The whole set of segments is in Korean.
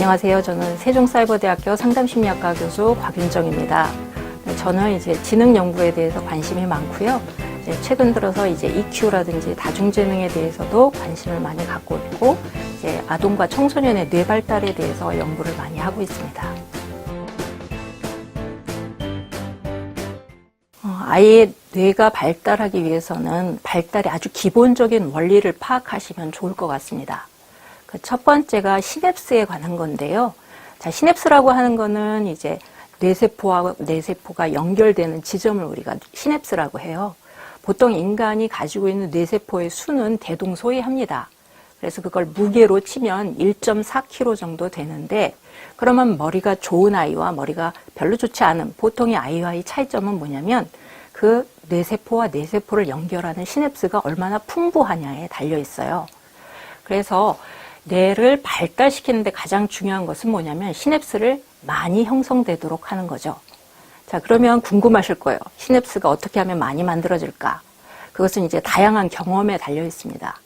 안녕하세요. 저는 세종사이버대학교 상담심리학과 교수 곽윤정입니다. 네, 저는 이제 지능 연구에 대해서 관심이 많고요. 최근 들어서 이제 EQ라든지 다중지능에 대해서도 관심을 많이 갖고 있고, 이제 아동과 청소년의 뇌 발달에 대해서 연구를 많이 하고 있습니다. 어, 아이의 뇌가 발달하기 위해서는 발달의 아주 기본적인 원리를 파악하시면 좋을 것 같습니다. 그 첫 번째가 시냅스에 관한 건데요. 자, 시냅스라고 하는 거는 이제 뇌세포와 뇌세포가 연결되는 지점을 우리가 시냅스라고 해요. 보통 인간이 가지고 있는 뇌세포의 수는 대동소이합니다. 그래서 그걸 무게로 치면 1.4kg 정도 되는데 그러면 머리가 좋은 아이와 머리가 별로 좋지 않은 보통의 아이와의 차이점은 뭐냐면 그 뇌세포와 뇌세포를 연결하는 시냅스가 얼마나 풍부하냐에 달려 있어요. 그래서 뇌를 발달시키는데 가장 중요한 것은 뭐냐면 시냅스를 많이 형성되도록 하는 거죠. 자, 그러면 궁금하실 거예요. 시냅스가 어떻게 하면 많이 만들어질까? 그것은 이제 다양한 경험에 달려 있습니다.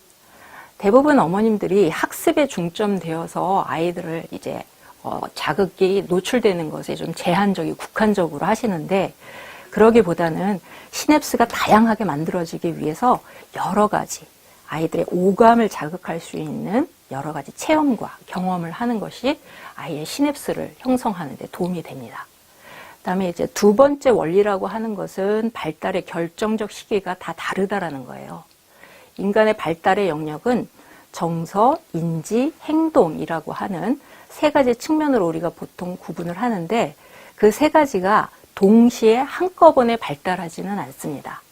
대부분 어머님들이 학습에 중점되어서 아이들을 이제 어, 자극이 노출되는 것에 좀 제한적이 국한적으로 하시는데 그러기보다는 시냅스가 다양하게 만들어지기 위해서 여러 가지 아이들의 오감을 자극할 수 있는 여러 가지 체험과 경험을 하는 것이 아이의 시냅스를 형성하는 데 도움이 됩니다. 그다음에 이제 두 번째 원리라고 하는 것은 발달의 결정적 시기가 다 다르다라는 거예요. 인간의 발달의 영역은 정서, 인지, 행동이라고 하는 세 가지 측면으로 우리가 보통 구분을 하는데 그 세 가지가 동시에 한꺼번에 발달하지는 않습니다.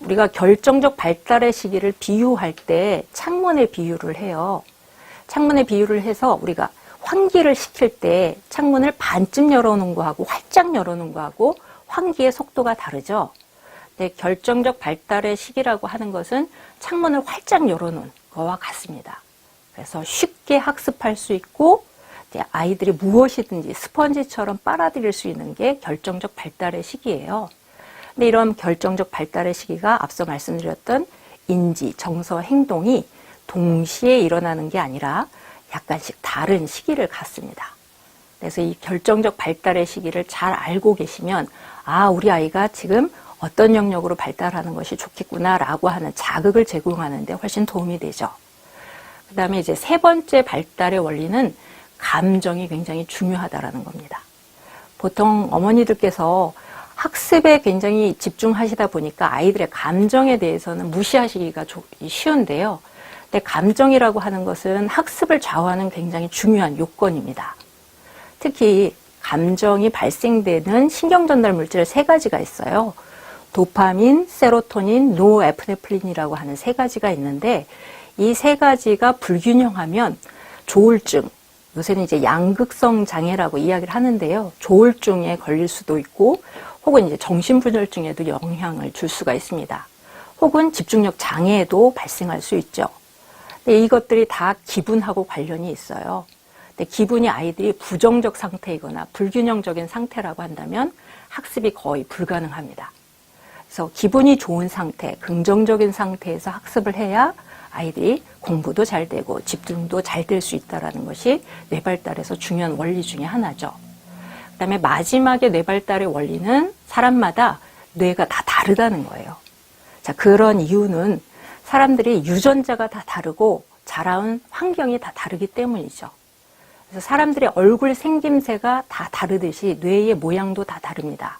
우리가 결정적 발달의 시기를 비유할 때 창문에 비유를 해요. 창문에 비유를 해서 우리가 환기를 시킬 때 창문을 반쯤 열어놓은 거하고 활짝 열어놓은 거하고 환기의 속도가 다르죠. 네, 결정적 발달의 시기라고 하는 것은 창문을 활짝 열어놓은 거와 같습니다. 그래서 쉽게 학습할 수 있고 아이들이 무엇이든지 스펀지처럼 빨아들일 수 있는 게 결정적 발달의 시기예요. 근데 이런 결정적 발달의 시기가 앞서 말씀드렸던 인지, 정서, 행동이 동시에 일어나는 게 아니라 약간씩 다른 시기를 갖습니다. 그래서 이 결정적 발달의 시기를 잘 알고 계시면 아, 우리 아이가 지금 어떤 영역으로 발달하는 것이 좋겠구나라고 하는 자극을 제공하는데 훨씬 도움이 되죠. 그 다음에 이제 세 번째 발달의 원리는 감정이 굉장히 중요하다라는 겁니다. 보통 어머니들께서 학습에 굉장히 집중하시다 보니까 아이들의 감정에 대해서는 무시하시기가 쉬운데요. 근데 감정이라고 하는 것은 학습을 좌우하는 굉장히 중요한 요건입니다. 특히 감정이 발생되는 신경전달 물질 세 가지가 있어요. 도파민, 세로토닌, 노에프네플린이라고 하는 세 가지가 있는데 이 세 가지가 불균형하면 조울증, 요새는 이제 양극성 장애라고 이야기를 하는데요. 조울증에 걸릴 수도 있고 혹은 이제 정신분열증에도 영향을 줄 수가 있습니다. 혹은 집중력 장애에도 발생할 수 있죠. 근데 이것들이 다 기분하고 관련이 있어요. 근데 기분이 아이들이 부정적 상태이거나 불균형적인 상태라고 한다면 학습이 거의 불가능합니다. 그래서 기분이 좋은 상태, 긍정적인 상태에서 학습을 해야 아이들이 공부도 잘 되고 집중도 잘 될 수 있다는 것이 뇌 발달에서 중요한 원리 중의 하나죠. 그 다음에 마지막에 뇌발달의 원리는 사람마다 뇌가 다 다르다는 거예요. 자, 그런 이유는 사람들이 유전자가 다 다르고 자라온 환경이 다 다르기 때문이죠. 그래서 사람들의 얼굴 생김새가 다 다르듯이 뇌의 모양도 다 다릅니다.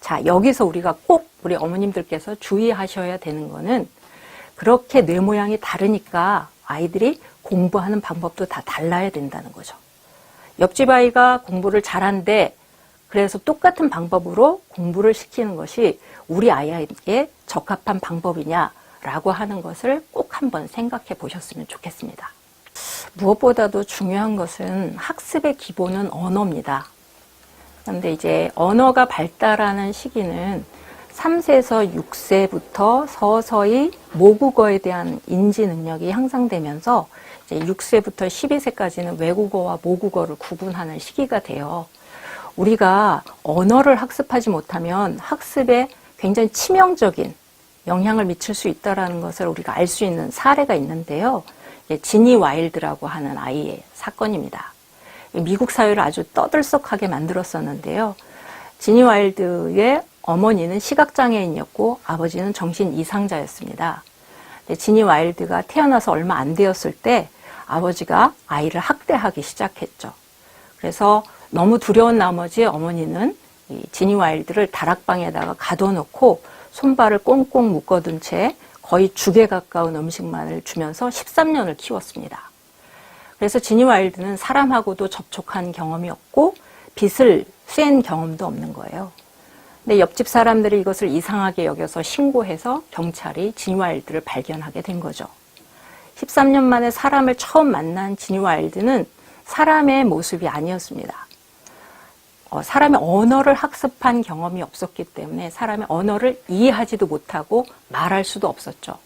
자, 여기서 우리가 꼭 우리 어머님들께서 주의하셔야 되는 거는 그렇게 뇌 모양이 다르니까 아이들이 공부하는 방법도 다 달라야 된다는 거죠. 옆집 아이가 공부를 잘한데 그래서 똑같은 방법으로 공부를 시키는 것이 우리 아이에게 적합한 방법이냐라고 하는 것을 꼭 한번 생각해 보셨으면 좋겠습니다. 무엇보다도 중요한 것은 학습의 기본은 언어입니다. 그런데 이제 언어가 발달하는 시기는 3세에서 6세부터 서서히 모국어에 대한 인지 능력이 향상되면서 이제 6세부터 12세까지는 외국어와 모국어를 구분하는 시기가 돼요. 우리가 언어를 학습하지 못하면 학습에 굉장히 치명적인 영향을 미칠 수 있다는 것을 우리가 알 수 있는 사례가 있는데요. 지니 와일드라고 하는 아이의 사건입니다. 미국 사회를 아주 떠들썩하게 만들었었는데요. 지니 와일드의 어머니는 시각장애인이었고 아버지는 정신 이상자였습니다. 지니 와일드가 태어나서 얼마 안 되었을 때 아버지가 아이를 학대하기 시작했죠. 그래서 너무 두려운 나머지 어머니는 이 지니 와일드를 다락방에다가 가둬놓고 손발을 꽁꽁 묶어둔 채 거의 죽에 가까운 음식만을 주면서 13년을 키웠습니다. 그래서 지니 와일드는 사람하고도 접촉한 경험이 없고 빚을 쐰 경험도 없는 거예요. 근데 옆집 사람들이 이것을 이상하게 여겨서 신고해서 경찰이 지니 와일드를 발견하게 된 거죠. 13년 만에 사람을 처음 만난 지니 와일드는 사람의 모습이 아니었습니다. 어, 사람의 언어를 학습한 경험이 없었기 때문에 사람의 언어를 이해하지도 못하고 말할 수도 없었죠.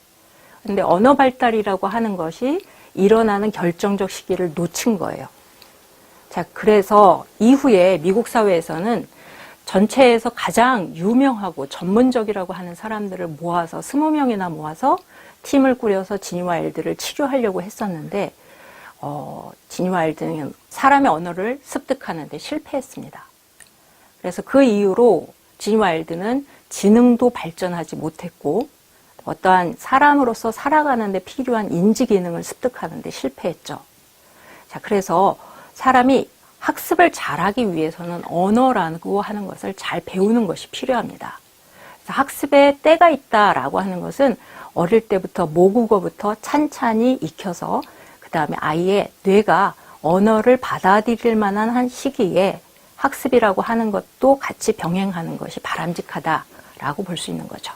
근데 언어 발달이라고 하는 것이 일어나는 결정적 시기를 놓친 거예요. 자, 그래서 이후에 미국 사회에서는 전체에서 가장 유명하고 전문적이라고 하는 사람들을 모아서 스무 명이나 모아서 팀을 꾸려서 지니 와일드를 치료하려고 했었는데 어, 지니 와일드는 사람의 언어를 습득하는데 실패했습니다. 그래서 그 이후로 지니 와일드는 지능도 발전하지 못했고 어떠한 사람으로서 살아가는데 필요한 인지 기능을 습득하는데 실패했죠. 자, 그래서 사람이 학습을 잘하기 위해서는 언어라고 하는 것을 잘 배우는 것이 필요합니다. 학습에 때가 있다라고 하는 것은 어릴 때부터 모국어부터 찬찬히 익혀서 그 다음에 아이의 뇌가 언어를 받아들일 만한 한 시기에 학습이라고 하는 것도 같이 병행하는 것이 바람직하다라고 볼 수 있는 거죠.